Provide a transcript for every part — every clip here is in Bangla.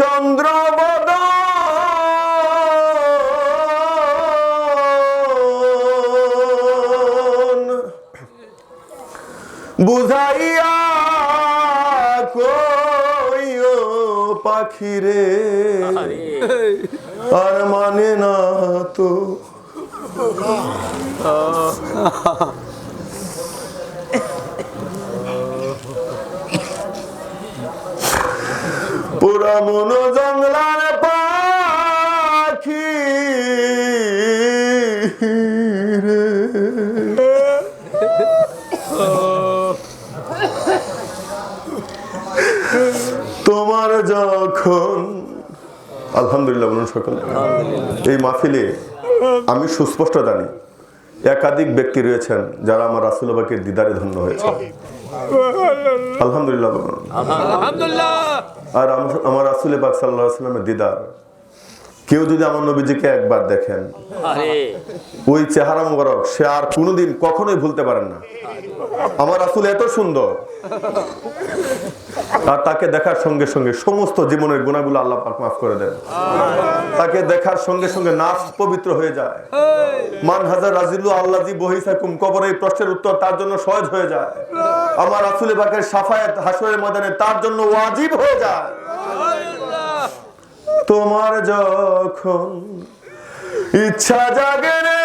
চন্দ্রবদ বুঝাইয়া কইও পাখিরে আর। মানে না তো। পুরা জঙ্গলার পাখি। তোমার যখন আলহামদুলিল্লাহ বলুন সকলে। এই মাহফিলে আমি সুস্পষ্ট জানি, একাধিক ব্যক্তি রয়েছেন যারা আমার রাসুল বাকির দিদারে ধন্য হয়েছে আলহামদুলিল্লাহ আর আমার আসলে বাক সাল্লাহ সাল্লামের দিদার। কেউ যদি আমার নবীজিকে একবার দেখেন ওই চেহারা মুবারক সে আর কোনোদিন কখনোই ভুলতে পারেন না। আমার আসুল এত সুন্দর। আর তাকে দেখার সঙ্গে সঙ্গে সমস্ত জীবনের গুণাগুলো আল্লাহ পাক মাফ করে দেন। তাকে দেখার সঙ্গে সঙ্গে নাফস পবিত্র হয়ে যায়। মান হাজার রাজিলু আল্লাহ জি বহিসাকুম কবর এই প্রশ্নের উত্তর তার জন্য সহজ হয়ে যায়। আমার রাসুল বাকের সাফায়াত হাসরের ময়দানে তার জন্য ওয়াজিব হয়ে যায়। তোমার যখন ইচ্ছা জাগে রে,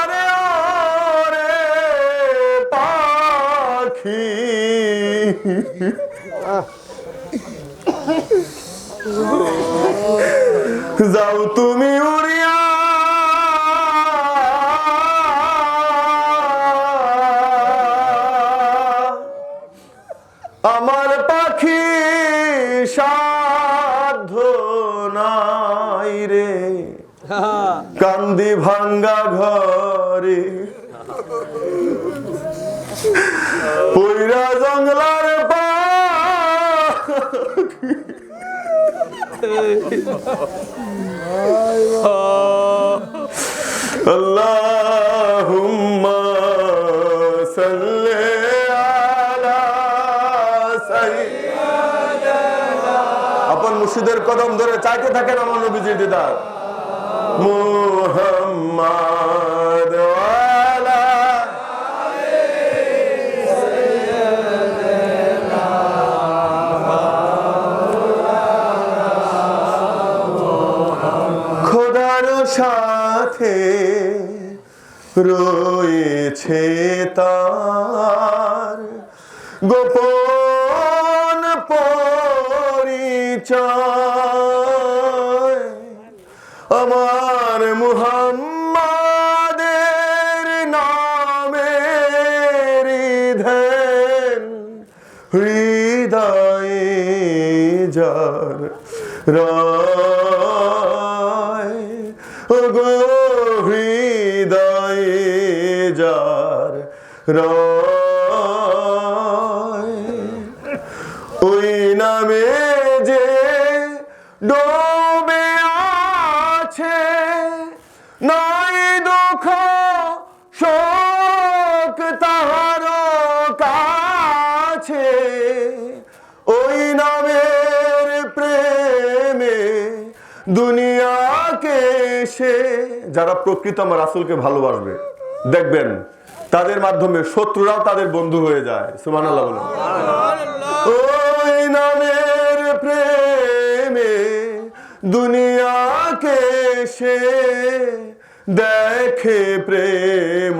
আরে ওরে পাখি যাও তুমি উড়িয়া। আমার পাখি সাধ্য নাই রে। কান্দি ভাঙ্গা ঘরে। পইরা জঙ্গলার আপন মুর্শিদের কদম ধরে চাইতে থাকেন আমার নবীজির দিদার। মুহাম্মদ সাথে রয়েছে তার গোপন পরিচয়। আমার মুহাম্মাদের নামের ধ্যান হৃদয়ে যার ও গো হৃদয়ে রায়, ওই নামে যে ডোবে আছে, নাই দুঃখ, শোক তাহার কাছে। ওই নামের প্রেমে দুনিয়াকে সে যারা প্রকৃত আমার রাসুলকে ভালোবাসবে, দেখবেন তাদের মাধ্যমে শত্রুরাও তাদের বন্ধু হয়ে যায়। সুমান আল্লাহ বলেন। ওই নামের প্রেমে দুনিয়াকে সে দেখে প্রেম